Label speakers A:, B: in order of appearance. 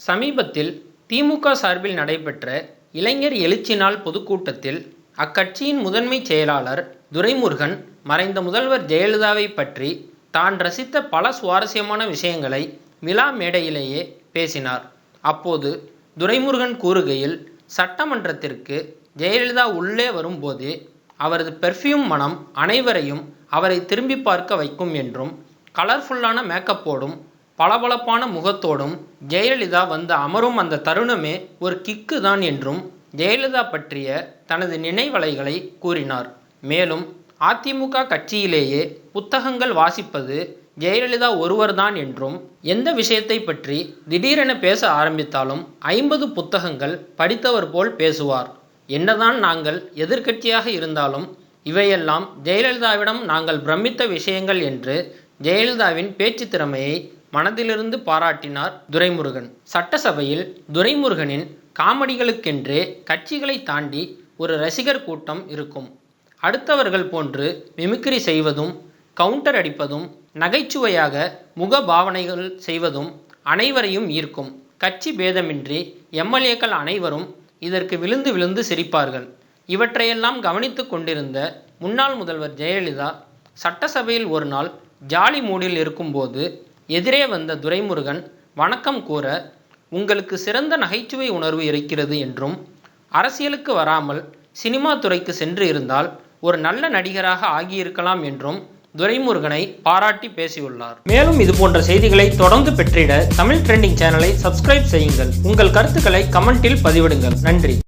A: சமீபத்தில் திமுக சார்பில் நடைபெற்ற இளைஞர் எழுச்சி நாள் பொதுக்கூட்டத்தில் அக்கட்சியின் முதன்மை செயலாளர் துரைமுருகன் மறைந்த முதல்வர் ஜெயலலிதாவை பற்றி தான் ரசித்த பல சுவாரஸ்யமான விஷயங்களை மிலா மேடையிலேயே பேசினார். அப்போது துரைமுருகன் கூறுகையில் சட்டமன்றத்திற்கு ஜெயலலிதா உள்ளே வரும்போதே அவரது பெர்ஃப்யூம் மனம் அனைவரையும் அவரை திரும்பி பார்க்க வைக்கும் என்றும் கலர்ஃபுல்லான மேக்கப்போடும் பளபளப்பான முகத்தோடும் ஜெயலலிதா வந்து அமரும் அந்த தருணமே ஒரு கிக்கு தான் என்றும் ஜெயலலிதா பற்றிய தனது நினைவலைகளை கூறினார். மேலும் அதிமுக கட்சியிலேயே புத்தகங்கள் வாசிப்பது ஜெயலலிதா ஒருவர்தான் என்றும் எந்த விஷயத்தை பற்றி திடீரென பேச ஆரம்பித்தாலும் ஐம்பது புத்தகங்கள் படித்தவர் போல் பேசுவார். என்னதான் நாங்கள் எதிர்க்கட்சியாக இருந்தாலும் இவையெல்லாம் ஜெயலலிதாவிடம் நாங்கள் பிரமித்த விஷயங்கள் என்று ஜெயலலிதாவின் பேச்சு திறமையை மனதிலிருந்து பாராட்டினார் துரைமுருகன். சட்டசபையில் துரைமுருகனின் காமெடிகளுக்கென்றே கட்சிகளை தாண்டி ஒரு ரசிகர் கூட்டம் இருக்கும். அடுத்தவர்கள் போன்று மிமிக்ரி செய்வதும் கவுண்டர் அடிப்பதும் நகைச்சுவையாக முக பாவனைகள் செய்வதும் அனைவரையும் ஈர்க்கும். கட்சி பேதமின்றி எம்எல்ஏக்கள் அனைவரும் இதற்கு விழுந்து விழுந்து சிரிப்பார்கள். இவற்றையெல்லாம் கவனித்து கொண்டிருந்த முன்னாள் முதல்வர் ஜெயலலிதா சட்டசபையில் ஒரு நாள் ஜாலி மூடில் இருக்கும்போது எதிரே வந்த துரைமுருகன் வணக்கம் கூற உங்களுக்கு சிறந்த நகைச்சுவை உணர்வு இருக்கிறது என்றும் அரசியலுக்கு வராமல் சினிமா துறைக்கு சென்று இருந்தால் ஒரு நல்ல நடிகராக ஆகியிருக்கலாம் என்றும் துரைமுருகனை பாராட்டி பேசியுள்ளார். மேலும் இது போன்ற செய்திகளை தொடர்ந்து பெற்றிட தமிழ் ட்ரெண்டிங் சேனலை சப்ஸ்கிரைப் செய்யுங்கள். உங்கள் கருத்துக்களை கமெண்டில் பதிவிடுங்கள். நன்றி.